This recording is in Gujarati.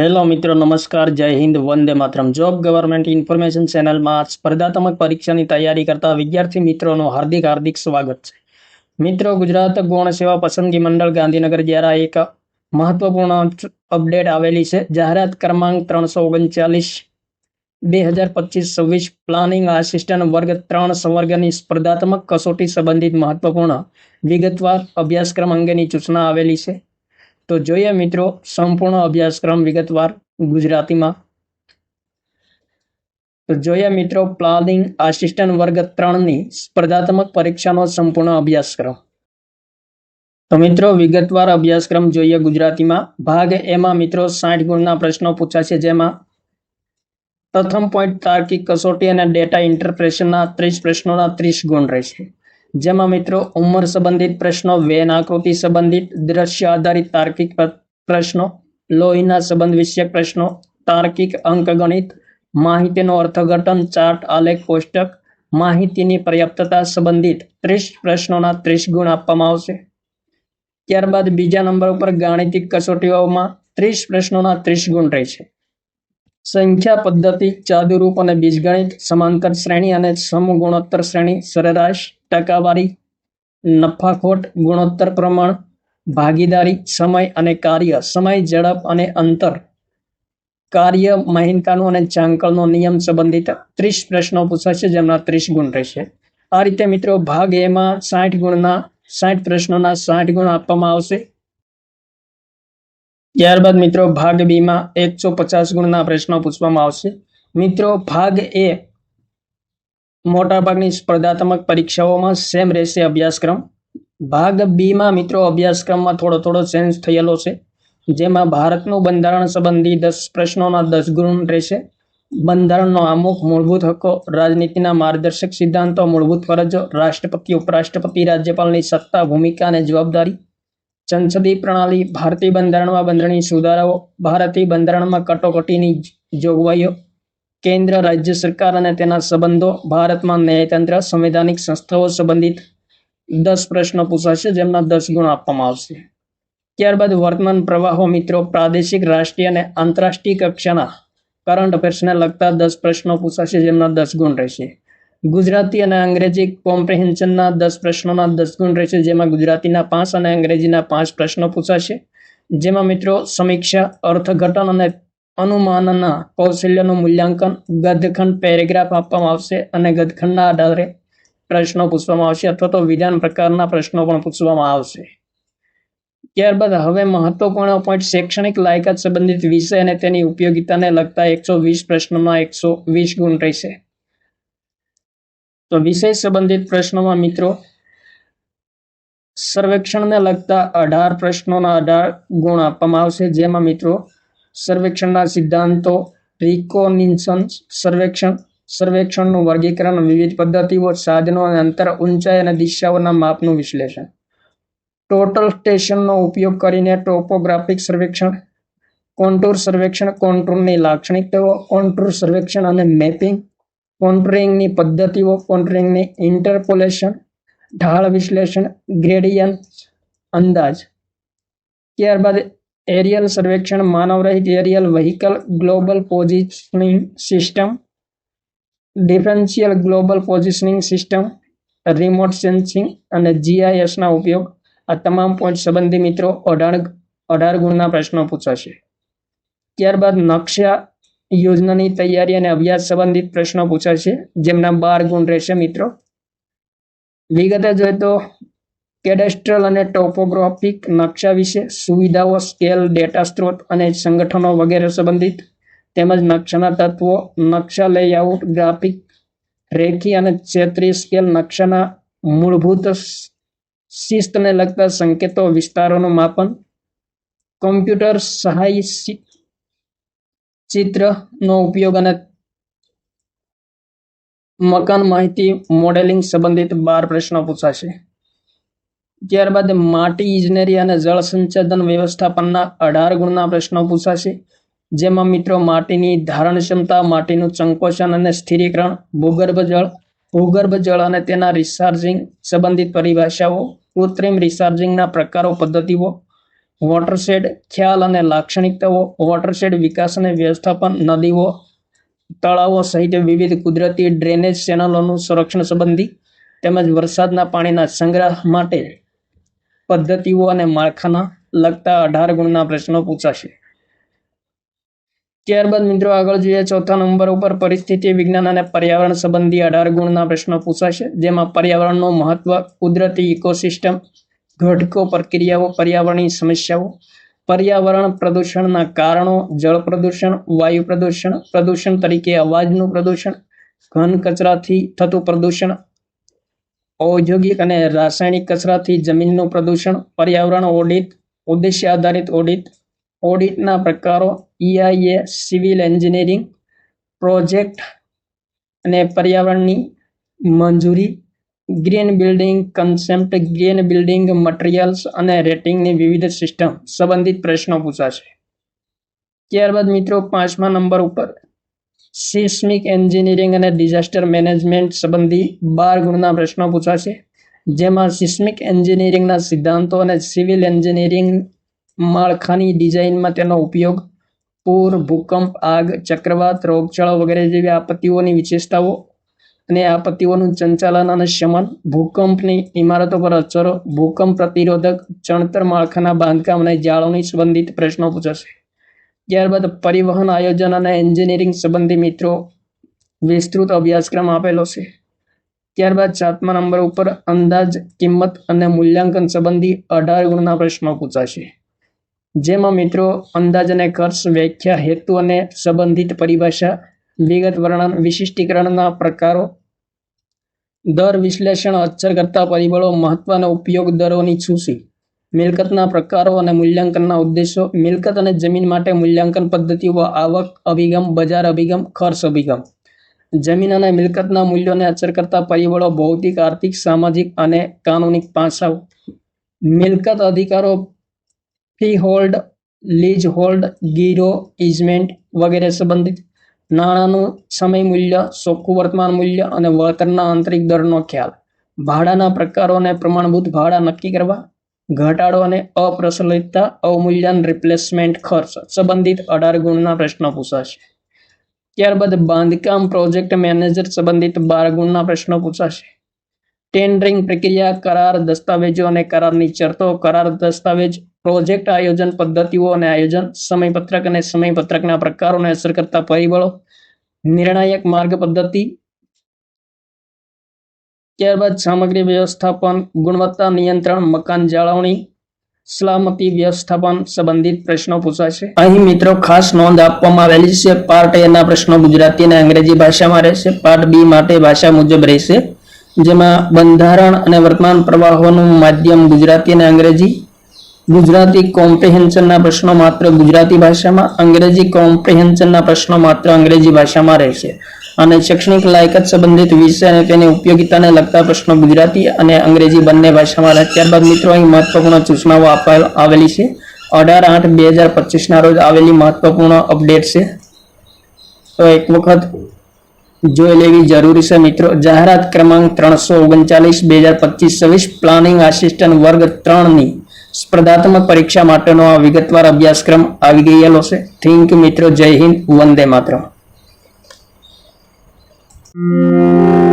હેલો મિત્રો, નમસ્કાર, જય હિન્દ, વંદે માતરમ. જોબ ગવર્મેન્ટ ઇન્ફોર્મેશન ચેનલમાં સ્પર્ધાત્મક પરીક્ષાની તૈયારી કરતા વિદ્યાર્થી મિત્રોનું હાર્દિક હાર્દિક સ્વાગત છે. મિત્રો, ગુજરાત ગૌણ સેવા પસંદગી મંડળ ગાંધીનગર દ્વારા એક મહત્વપૂર્ણ અપડેટ આવેલી છે. જાહેરાત ક્રમાંક ત્રણસો ઓગણચાલીસ બે હજાર પચીસ, છવ્વીસ, પ્લાનિંગ આસિસ્ટન્ટ વર્ગ ત્રણ, સંવર્ગની સ્પર્ધાત્મક કસોટી સંબંધિત મહત્વપૂર્ણ વિગતવાર અભ્યાસક્રમ અંગેની સૂચના આવેલી છે. તો જોઈએ મિત્રો, સંપૂર્ણ અભ્યાસક્રમ વિગતવાર ગુજરાતીમાં. તો જોઈએ મિત્રો, પ્લાનિંગ આસિસ્ટન્ટ વર્ગ ત્રણની સ્પર્ધાત્મક પરીક્ષાનો સંપૂર્ણ અભ્યાસક્રમ. તો મિત્રો, વિગતવાર અભ્યાસક્રમ જોઈએ ગુજરાતીમાં. ભાગ એમાં મિત્રો સાઠ ગુણના પ્રશ્નો પૂછાશે જેમાં પ્રથમ પોઈન્ટ તાર્કિક કસોટી અને ડેટા ઇન્ટરપ્રેશનના ત્રીસ પ્રશ્નોના ત્રીસ ગુણ રહેશે. જેમાં મિત્રો, ઉંમર સંબંધિત પ્રશ્નો વેન આકૃતિ સંબંધિત, દ્રશ્ય આધારિત તાર્કિક પ્રશ્નો, લોહીના સંબંધ વિષયક પ્રશ્નો, તાર્કિક અંકગણિત, માહિતીનું અર્થઘટન, ચાર્ટ, આલેખ, કોષ્ટક, માહિતીની પર્યાપ્તતા સંબંધિત ત્રીસ પ્રશ્નોના ત્રીસ ગુણ આપવામાં આવશે. ત્યારબાદ બીજા નંબર ઉપર ગાણિતિક કસોટીઓમાં ત્રીસ પ્રશ્નોના ત્રીસ ગુણ રહેશે સંખ્યા પદ્ધતિ, ચાદુરૂપ અને બીજગણિત, સમાંતર શ્રેણી અને સમૂહ ગુણોત્તર શ્રેણી સરેરાશ ટકાવારી, નફાખોટ, ગુણોત્તર પ્રમાણ, ભાગીદારી, સમય અને કાર્ય, સમય, ઝડપ અને અંતર, કાર્ય મહિનકાનું અને ચાંકળનો નિયમ સંબંધિત ત્રીસ પ્રશ્નો પૂછાશે જેમના ત્રીસ ગુણ રહેશે. આ રીતે મિત્રો, ભાગ એમાં સાઠ ગુણના, સાઠ પ્રશ્નોના સાઠ ગુણ આપવામાં આવશે. ત્યારબાદ મિત્રો, ભાગ બીમાં એકસો પચાસ ગુણના પ્રશ્નો પૂછવામાં આવશે. મિત્રો, ભાગ એ મોટાભાગની સ્પર્ધાત્મક પરીક્ષાઓમાં સેમ રહેશે અભ્યાસક્રમ. ભાગ બીમાં મિત્રો અભ્યાસક્રમમાં થોડો થોડો ચેન્જ થયેલો છે. જેમાં ભારતનું બંધારણ સંબંધી દસ પ્રશ્નોના દસ ગુણ રહેશે. બંધારણનો અમુક મૂળભૂત હક્કો, રાજનીતિના માર્ગદર્શક સિદ્ધાંતો, મૂળભૂત ફરજો, રાષ્ટ્રપતિ, ઉપરાષ્ટ્રપતિ, રાજ્યપાલની સત્તા, ભૂમિકા અને જવાબદારી. સંસદીય પ્રણાલી, ભારતીય બંધારણમાં બંધારણીય સુધારાઓ, ભારતીય બંધારણમાં કટોકટીની જોગવાઈઓ. કેન્દ્ર, રાજ્ય સરકાર અને તેના સંબંધો ભારતમાં ન્યાયતંત્ર, સંવૈધાનિક સંસ્થાઓ સંબંધિત દસ પ્રશ્નો પૂછાશે, જેમના દસ ગુણ આપવામાં આવશે. ત્યારબાદ વર્તમાન પ્રવાહો મિત્રો, પ્રાદેશિક, રાષ્ટ્રીય અને આંતરરાષ્ટ્રીય કક્ષાના કરંટ અફેર્સને લગતા દસ પ્રશ્નો પૂછાશે, જેમના દસ ગુણ રહેશે. ગુજરાતી અને અંગ્રેજી કોમ્પ્રિહેન્શનના દસ પ્રશ્નોના દસ ગુણ રહેશે, જેમાં ગુજરાતીના પાંચ અને અંગ્રેજીના પાંચ પ્રશ્નો પૂછાશે. જેમાં મિત્રો, સમીક્ષા, અર્થઘટન અને અનુમાનના કૌશલ્યનું મૂલ્યાંકન ગદખંડ પેરેગ્રાફ આપવામાં આવશે અને ગદખંડના આધારે પ્રશ્નો પૂછવામાં આવશે અથવા તો વિધાન પ્રકારના પ્રશ્નો પણ પૂછવામાં આવશે. ત્યારબાદ હવે મહત્વપૂર્ણ પોઈન્ટ શૈક્ષણિક લાયકાત સંબંધિત વિષય અને તેની ઉપયોગિતાને લગતા એકસો વીસ પ્રશ્નોના એકસો વીસ ગુણ રહેશે. તો વિષય સંબંધિત પ્રશ્નોમાં મિત્રો, સર્વેક્ષણને લગતા અઢાર પ્રશ્નોના અઢાર ગુણ આપવામાં આવશે. જેમાં મિત્રો સર્વેક્ષણના સિદ્ધાંતો રિકોનિન્સન્સ સર્વેક્ષણ, સર્વેક્ષણનું વર્ગીકરણ વિવિધ પદ્ધતિઓ, સાધનો અને અંતર ઊંચાઈ અને દિશાઓના માપનું વિશ્લેષણ. ટોટલ સ્ટેશનનો ઉપયોગ કરીને ટોપોગ્રાફિક સર્વેક્ષણ, કોન્ટૂર સર્વેક્ષણ, કોન્ટૂરની લાક્ષણિકતાઓ, કોન્ટૂર સર્વેક્ષણ અને મેપિંગ, કોન્ટરિંગની પદ્ધતિઓ, કોન્ટરિંગની ઇન્ટરપોલેશન, ઢાળ વિશ્લેષણ, ગ્રેડિયન્ટ, અંદાજ. ત્યારબાદ એરિયલ સર્વેક્ષણ માનવ રહિત aerial vehicle global positioning system differential global positioning system remote sensing અને જીઆઈએસના ઉપયોગ. આ તમામ પોઈન્ટ સંબંધી મિત્રો અઢાર અઢાર ગુણના પ્રશ્નો પૂછાશે. ત્યારબાદ નકશા યોજનાની તૈયારી અને અભ્યાસ સંબંધિત પ્રશ્નો પૂછાશે, જેમના બાર ગુણ રહેશે મિત્રો. વિગતે જોઈએ તો કેડેસ્ટ્રલ અને ટોપોગ્રાફિક નકશા વિશે સુવિધાઓ, સ્કેલ, ડેટા સ્ત્રોત અને સંગઠનો વગેરે સંબંધિત તેમજ નકશાના તત્વો, નકશા લેઆઉટ, ગ્રાફિક, રેખી અને ક્ષેત્રીય સ્કેલ નકશાના મૂળભૂત શિસ્તને લગતા સંકેતો, વિસ્તારોનું માપન, કોમ્પ્યુટર સહાય ચિત્રનો ઉપયોગ અને મકાન માહિતી મોડેલિંગ સંબંધિત બાર પ્રશ્નો પૂછાશે. ત્યારબાદ માટી ઇજનેરી અને જળ સંચાલન વ્યવસ્થાપનના અઢાર ગુણના પ્રશ્નો પૂછાશે. જેમાં મિત્રો, માટીની ધારણ ક્ષમતા માટીનું સંકોચન અને સ્થિરીકરણ, ભૂગર્ભ જળ ભૂગર્ભ જળ અને તેના રિસાર્જિંગ સંબંધિત પરિભાષાઓ, કૃત્રિમ રિસાર્જિંગના પ્રકારો, પદ્ધતિઓ વોટરશેડ ખ્યાલ અને લાક્ષણિકતાઓ વોટરશેડ વિકાસ અને વ્યવસ્થાપન, નદીઓ, તળાવો સહિત વિવિધ કુદરતી ડ્રેનેજ ચેનલોનું સંરક્ષણ સંબંધી તેમજ વરસાદના પાણીના સંગ્રહ માટે પદ્ધતિઓ અને માળખાના લગતા અઢાર ગુણના પ્રશ્નો પૂછાશે. ત્યારબાદ મિત્રો આગળ જોઈએ, ચોથા નંબર ઉપર પરિસ્થિતિ, વિજ્ઞાન અને પર્યાવરણ સંબંધી અઢાર ગુણના પ્રશ્નો પૂછાશે, જેમાં પર્યાવરણનું મહત્વ, કુદરતી ઇકોસિસ્ટમ, ઘટકો પ્રક્રિયાઓ, પર્યાવરણીય સમસ્યાઓ, પર્યાવરણ પ્રદૂષણના કારણો, જળ પ્રદૂષણ, વાયુ પ્રદૂષણ પ્રદૂષણ તરીકે અવાજનું પ્રદૂષણ, ઘન કચરાથી થતું પ્રદૂષણ ઔદ્યોગિક અને રાસાયણિક કચરાથી જમીનનું પ્રદૂષણ, પર્યાવરણ ઓડિટ, ઉદ્દેશ્ય આધારિત ઓડિટ, ઓડિટના પ્રકારો ઈઆઈએ સિવિલ એન્જિનિયરિંગ, પ્રોજેક્ટ અને પર્યાવરણની મંજૂરી, green building concept, green building materials અને રેટિંગની વિવિધ સિસ્ટમ સંબંધિત પ્રશ્નો પૂછાશે. ત્યારબાદ મિત્રો પાંચમા નંબર ઉપર સિસ્મિક એન્જિનિયરિંગ અને ડિઝાસ્ટર મેનેજમેન્ટ સંબંધી બાર ગુણના પ્રશ્નો પૂછાશે. જેમાં સિસ્મિક એન્જિનિયરિંગના સિદ્ધાંતો અને સિવિલ એન્જિનિયરિંગ માળખાની ડિઝાઇનમાં તેનો ઉપયોગ પૂર, ભૂકંપ, આગ, ચક્રવાત, રોગચાળો વગેરે જેવી આપત્તિઓની વિશેષતાઓ અને આપત્તિઓનું સંચાલન અને શમન, ભૂકંપની ઇમારતો પર અસરો, ભૂકંપ પ્રતિરોધક, ચણતર માળખાના બાંધકામ અને જાળવણી સંબંધિત પ્રશ્નો પૂછાશે. ત્યારબાદ પરિવહન આયોજન અને એન્જિનિયરિંગ સંબંધી મિત્રો વિસ્તૃત અભ્યાસક્રમ આપેલો છે. ત્યારબાદ સાતમા નંબર ઉપર અંદાજ, કિંમત અને મૂલ્યાંકન સંબંધી અઢાર ગુણના પ્રશ્નો પૂછાશે. જેમાં મિત્રો અંદાજ અને ખર્ચ, વ્યાખ્યા, હેતુ અને સંબંધિત પરિભાષા, વિગત વર્ણન, વિશિષ્ટીકરણના પ્રકારો, દર વિશ્લેષણ અચ્છર કરતા પરિબળો, મહત્વના ઉપયોગ દરોની સૂચિ મિલકતના પ્રકારો અને મૂલ્યાંકનના ઉદ્દેશો, મિલકત અને જમીન માટે મૂલ્યાંકન પદ્ધતિઓ, આવક અભિગમ, બજાર અભિગમ, ખર્ચ અભિગમ. જમીન અને મિલકતના મૂલ્યોને અસર કરતા પરિબળો ભૌતિક, આર્થિક, સામાજિક અને કાનૂની પાસાઓ. મિલકત અધિકારો ફી હોલ્ડ લીઝ હોલ્ડ ગીરો, ઇઝમેન્ટ વગેરે સંબંધિત નાણાંનું સમય મૂલ્ય ચોખ્ખું વર્તમાન મૂલ્ય અને વળતરના આંતરિક દરનો ખ્યાલ. ભાડાના પ્રકારો અને પ્રમાણભૂત ભાડા નક્કી કરવા. ઘટાડો અને અપ્રચલિતતા અવમૂલ્યન રિપ્લેસમેન્ટ ખર્ચ સંબંધિત અઢાર ગુણના પ્રશ્નો પૂછાશે. ત્યારબાદ બાંધકામ પ્રોજેક્ટ મેનેજર સંબંધિત બાર ગુણના પ્રશ્નો પૂછાશે. ટેન્ડરિંગ પ્રક્રિયા, કરાર દસ્તાવેજો અને કરારની શરતો, કરાર દસ્તાવેજ પ્રોજેક્ટ આયોજન પદ્ધતિઓ અને આયોજન સમયપત્રક અને સમયપત્રકના પ્રકારોને અસર કરતા પરિબળો, નિર્ણાયક માર્ગ પદ્ધતિ ત્યારબાદ સામગ્રી વ્યવસ્થાપન, ગુણવત્તા નિયંત્રણ, મકાન જાળવણી, સલામતી વ્યવસ્થાપન સંબંધિત પ્રશ્નો પૂછાશે. અહીં મિત્રો ખાસ નોંધ આપવામાં આવેલી છે પાર્ટ એ ના પ્રશ્નો ગુજરાતી અને અંગ્રેજી ભાષામાં રહેશે. પાર્ટ બી માટે ભાષા મુજબ રહેશે. જેમાં બંધારણ અને વર્તમાન પ્રવાહોનું માધ્યમ ગુજરાતી અને અંગ્રેજી. ગુજરાતી કોમ્પ્રિહેન્શનના પ્રશ્નો માત્ર ગુજરાતી ભાષામાં, અંગ્રેજી કોમ્પ્રિહેન્શનના પ્રશ્નો માત્ર અંગ્રેજી ભાષામાં રહેશે. અને શૈક્ષણિક લાયકાત સંબંધિત વિષય અને તેની ઉપયોગિતાને લગતા પ્રશ્નો ગુજરાતી અને અંગ્રેજી બંને ભાષામાં રહે. ત્યારબાદ મિત્રો, અહીં મહત્વપૂર્ણ સૂચનાઓ આવેલી છે. અઢાર આઠ બે હજાર પચીસના રોજ આવેલી મહત્વપૂર્ણ અપડેટ છે. તો એક વખત જોઈ લેવી જરૂરી છે મિત્રો. જાહેરાત ક્રમાંક ત્રણસો ઓગણચાલીસ, બે હજાર પચીસ, છવ્વીસ, પ્લાનિંગ આસિસ્ટન્ટ વર્ગ ત્રણની સ્પર્ધાત્મક પરીક્ષા માટેનો આ વિગતવાર અભ્યાસક્રમ આવી ગયેલો છે. થેન્ક યુ મિત્રો. જય હિન્દ. વંદે માતરમ. Música